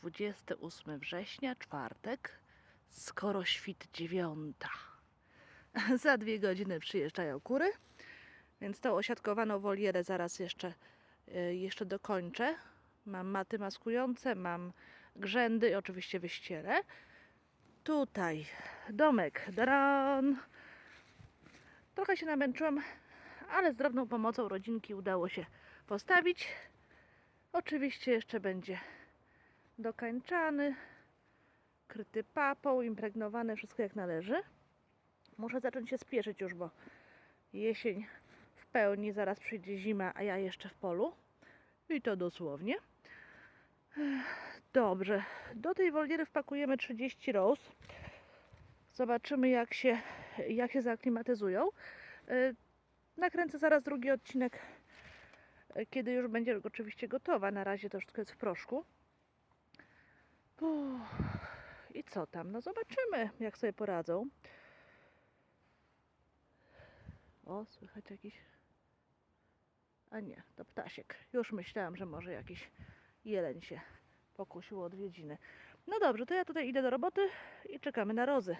28 września, czwartek, skoro świt dziewiąta. Za dwie godziny przyjeżdżają kury, więc tą osiadkowaną wolierę zaraz jeszcze, y, jeszcze dokończę. Mam maty maskujące, mam grzędy i oczywiście wyścierę. Tutaj domek dran. Trochę się namęczyłam, ale z drobną pomocą rodzinki udało się postawić. Oczywiście jeszcze będzie dokańczany, kryty papą, impregnowane, wszystko jak należy. Muszę zacząć się spieszyć już, bo jesień w pełni, zaraz przyjdzie zima, a ja jeszcze w polu. I to dosłownie. Dobrze, do tej woliery wpakujemy 30 roz. Zobaczymy jak się, jak się zaaklimatyzują. Yy, Nakręcę zaraz drugi odcinek, yy, kiedy już będzie oczywiście gotowa. Na razie to tylko jest w proszku. I co tam? No zobaczymy, jak sobie poradzą. O, słychać jakiś... A nie, to ptasiek. Już myślałam, że może jakiś jeleń się pokusił o odwiedziny. No dobrze, to ja tutaj idę do roboty i czekamy na rozy.